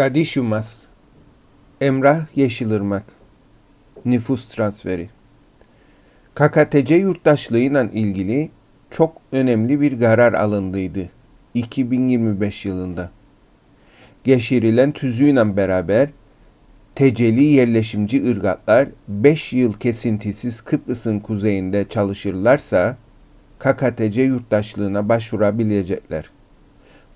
Gadişumas Emrah Yeşilırmak Nüfus transferi KKTC yurttaşlığıyla ilgili çok önemli bir karar alındıydı 2025 yılında. Geçirilen tüzüğüyle beraber teceli yerleşimci ırgatlar 5 yıl kesintisiz Kıbrıs'ın kuzeyinde çalışırlarsa KKTC yurttaşlığına başvurabilecekler.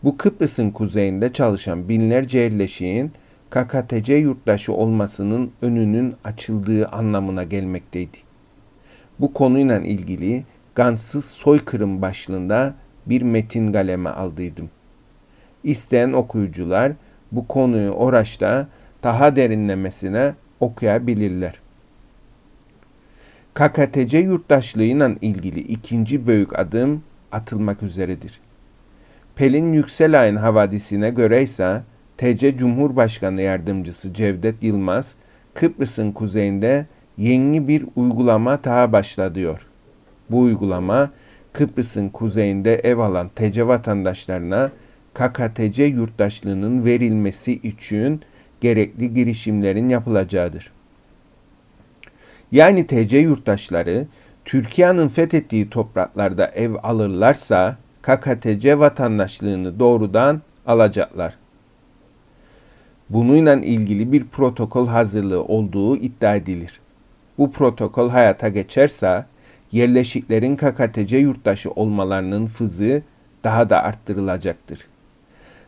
Bu Kıbrıs'ın kuzeyinde çalışan binlerce yerleşiğin KKTC yurttaşı olmasının önünün açıldığı anlamına gelmekteydi. Bu konuyla ilgili Gansız Soykırım başlığında bir metin galeme aldıydım. İsteyen okuyucular bu konuyu Oraç'ta daha derinlemesine okuyabilirler. KKTC yurttaşlığıyla ilgili ikinci büyük adım atılmak üzeredir. Pelin Yükselay'ın havadisine göre ise TC Cumhurbaşkanı Yardımcısı Cevdet Yılmaz, Kıbrıs'ın kuzeyinde yeni bir uygulama daha başlatıyor. Bu uygulama Kıbrıs'ın kuzeyinde ev alan TC vatandaşlarına KKTC yurttaşlığının verilmesi için gerekli girişimlerin yapılacağıdır. Yani TC yurttaşları Türkiye'nin fethettiği topraklarda ev alırlarsa KKTC vatandaşlığını doğrudan alacaklar. Bununla ilgili bir protokol hazırlığı olduğu iddia edilir. Bu protokol hayata geçerse yerleşiklerin KKTC yurttaşı olmalarının fızı daha da arttırılacaktır.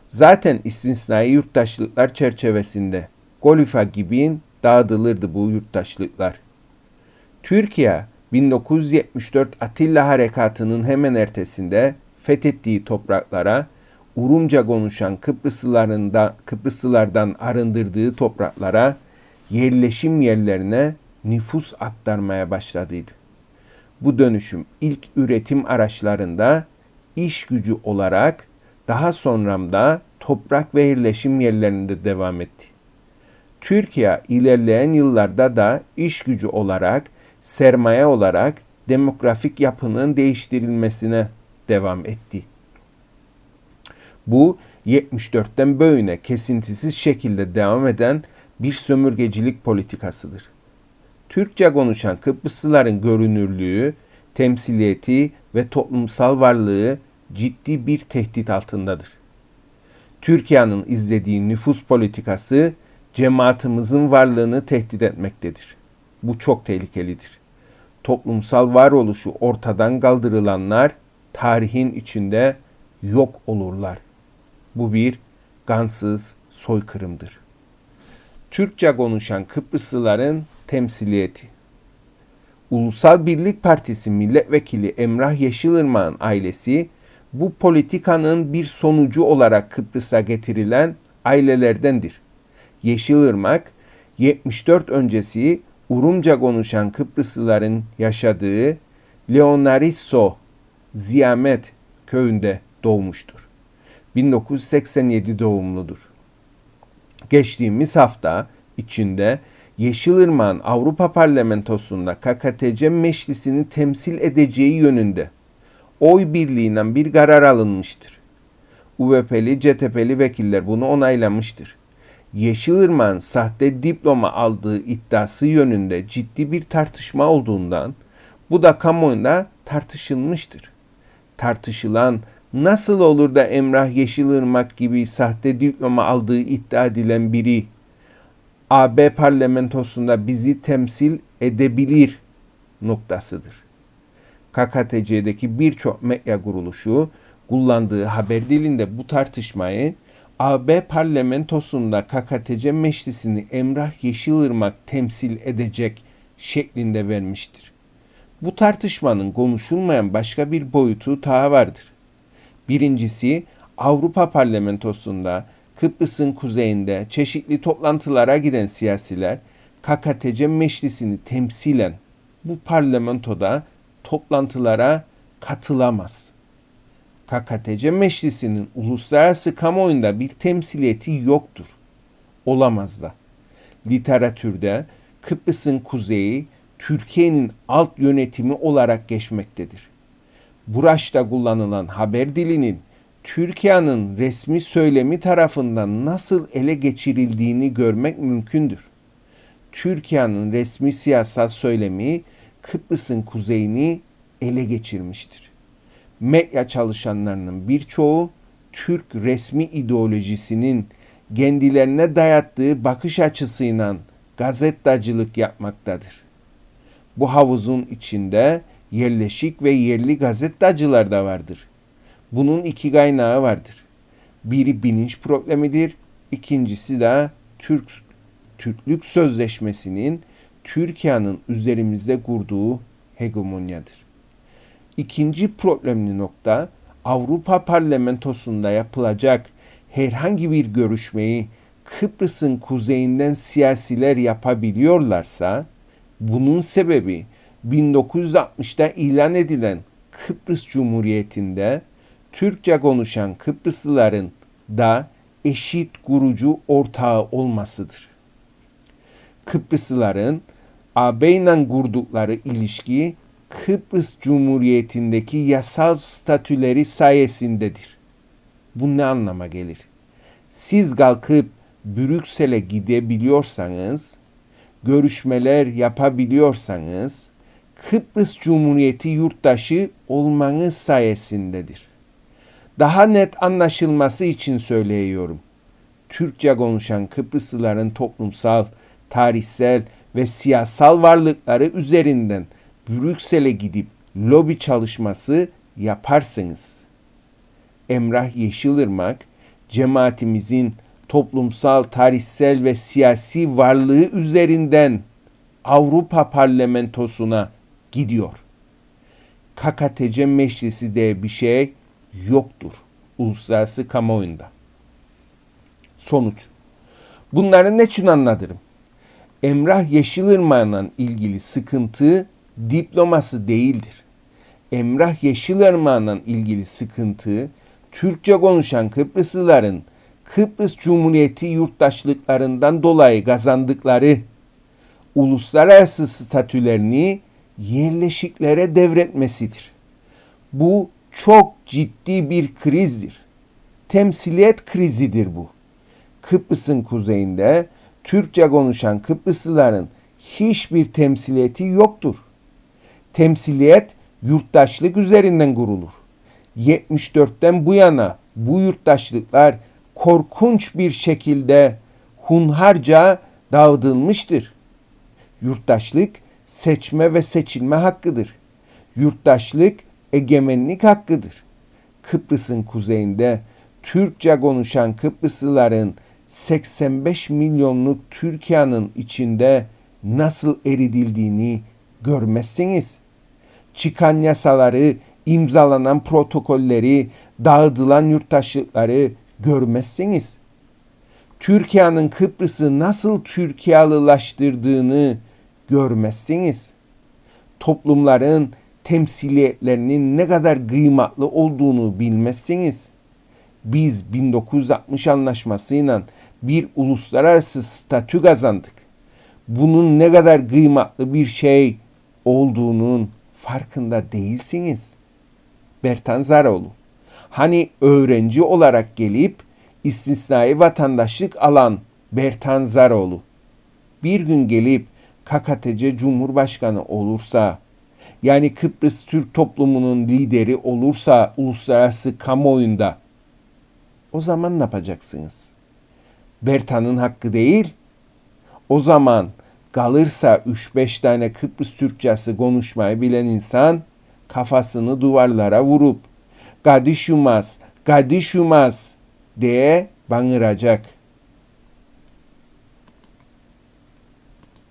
Zaten istisnai yurttaşlıklar çerçevesinde Golifa gibi dağıtılırdı bu yurttaşlıklar. Türkiye 1974 Atilla Harekatı'nın hemen ertesinde fethettiği topraklara Urumca konuşan Kıbrıslılarından, Kıbrıslılardan arındırdığı topraklara yerleşim yerlerine nüfus aktarmaya başladıydı. Bu dönüşüm ilk üretim araçlarında iş gücü olarak daha sonramda toprak ve yerleşim yerlerinde devam etti. Türkiye ilerleyen yıllarda da iş gücü olarak, sermaye olarak demografik yapının değiştirilmesine devam etti. Bu 74'ten böyle kesintisiz şekilde devam eden bir sömürgecilik politikasıdır. Türkçe konuşan Kıbrıslıların görünürlüğü, temsiliyeti ve toplumsal varlığı ciddi bir tehdit altındadır. Türkiye'nin izlediği nüfus politikası cemaatimizin varlığını tehdit etmektedir. Bu çok tehlikelidir. Toplumsal varoluşu ortadan kaldırılanlar tarihin içinde yok olurlar. Bu bir gansız soykırımdır. Türkçe konuşan Kıbrıslıların temsiliyeti. Ulusal Birlik Partisi milletvekili Emrah Yeşilırmak'ın ailesi bu politikanın bir sonucu olarak Kıbrıs'a getirilen ailelerdendir. Yeşilırmak 74 öncesi Urumca konuşan Kıbrıslıların yaşadığı Leonarisso Ziyamet köyünde doğmuştur. 1987 doğumludur. Geçtiğimiz hafta içinde Yeşilırmak'ın Avrupa Parlamentosu'nda KKTC meclisini temsil edeceği yönünde oy birliğiyle bir karar alınmıştır. UVP'li, CTP'li vekiller bunu onaylamıştır. Yeşilırmak'ın sahte diploma aldığı iddiası yönünde ciddi bir tartışma olduğundan bu da kamuoyunda tartışılmıştır. Tartışılan nasıl olur da Emrah Yeşilırmak gibi sahte diploma aldığı iddia edilen biri AB parlamentosunda bizi temsil edebilir noktasıdır. KKTC'deki birçok medya kuruluşu kullandığı haber dilinde bu tartışmayı AB parlamentosunda KKTC meclisini Emrah Yeşilırmak temsil edecek şeklinde vermiştir. Bu tartışmanın konuşulmayan başka bir boyutu daha vardır. Birincisi Avrupa Parlamentosu'nda Kıbrıs'ın kuzeyinde çeşitli toplantılara giden siyasiler KKTC meclisini temsilen bu parlamentoda toplantılara katılamaz. KKTC meclisinin uluslararası kamuoyunda bir temsiliyeti yoktur. Olamaz da. Literatürde Kıbrıs'ın kuzeyi Türkiye'nin alt yönetimi olarak geçmektedir. Buraş'ta kullanılan haber dilinin Türkiye'nin resmi söylemi tarafından nasıl ele geçirildiğini görmek mümkündür. Türkiye'nin resmi siyasal söylemi Kıbrıs'ın kuzeyini ele geçirmiştir. Medya çalışanlarının birçoğu Türk resmi ideolojisinin kendilerine dayattığı bakış açısıyla gazetacılık yapmaktadır. Bu havuzun içinde yerleşik ve yerli gazetacılar da vardır. Bunun iki kaynağı vardır. Biri bilinç problemidir, ikincisi de Türk Türklük Sözleşmesi'nin Türkiye'nin üzerimizde kurduğu hegemonyadır. İkinci problemli nokta Avrupa Parlamentosu'nda yapılacak herhangi bir görüşmeyi Kıbrıs'ın kuzeyinden siyasiler yapabiliyorlarsa bunun sebebi 1960'da ilan edilen Kıbrıs Cumhuriyeti'nde Türkçe konuşan Kıbrıslıların da eşit kurucu ortağı olmasıdır. Kıbrıslıların AB ile kurdukları ilişki Kıbrıs Cumhuriyeti'ndeki yasal statüleri sayesindedir. Bu ne anlama gelir? Siz kalkıp Brüksel'e gidebiliyorsanız, görüşmeler yapabiliyorsanız, Kıbrıs Cumhuriyeti yurttaşı olmanız sayesindedir. Daha net anlaşılması için söylüyorum. Türkçe konuşan Kıbrıslıların toplumsal, tarihsel ve siyasal varlıkları üzerinden Brüksel'e gidip lobi çalışması yaparsınız. Emrah Yeşilırmak, cemaatimizin toplumsal, tarihsel ve siyasi varlığı üzerinden Avrupa Parlamentosu'na gidiyor. KKTC Meclisi de bir şey yoktur uluslararası kamuoyunda. Sonuç. Bunları ne için anlatırım? Emrah Yeşilırmak'la ilgili sıkıntı diploması değildir. Emrah Yeşilırmak'la ilgili sıkıntı Türkçe konuşan Kıbrıslıların Kıbrıs Cumhuriyeti yurttaşlıklarından dolayı kazandıkları uluslararası statülerini yerleşiklere devretmesidir. Bu çok ciddi bir krizdir. Temsiliyet krizidir bu. Kıbrıs'ın kuzeyinde Türkçe konuşan Kıbrıslıların hiçbir temsiliyeti yoktur. Temsiliyet yurttaşlık üzerinden kurulur. 74'ten bu yana bu yurttaşlıklar korkunç bir şekilde hunharca dağıtılmıştır. Yurttaşlık seçme ve seçilme hakkıdır. Yurttaşlık egemenlik hakkıdır. Kıbrıs'ın kuzeyinde Türkçe konuşan Kıbrıslıların 85 milyonluk Türkiye'nin içinde nasıl eridildiğini görmezsiniz. Çıkan yasaları, imzalanan protokolleri, dağıtılan yurttaşlıkları görmezsiniz. Türkiye'nin Kıbrıs'ı nasıl Türkiyalılaştırdığını görmezsiniz. Toplumların temsiliyetlerinin ne kadar kıymetli olduğunu bilmezsiniz. Biz 1960 anlaşmasıyla bir uluslararası statü kazandık. Bunun ne kadar kıymetli bir şey olduğunun farkında değilsiniz. Bertan Zaroğlu. Hani öğrenci olarak gelip istisnai vatandaşlık alan Bertan Zaroğlu bir gün gelip KKTC Cumhurbaşkanı olursa yani Kıbrıs Türk toplumunun lideri olursa uluslararası kamuoyunda o zaman ne yapacaksınız? Bertan'ın hakkı değil. O zaman kalırsa 3-5 tane Kıbrıs Türkçesi konuşmayı bilen insan kafasını duvarlara vurup Gadişumaz, Gadişumaz diye bağıracak.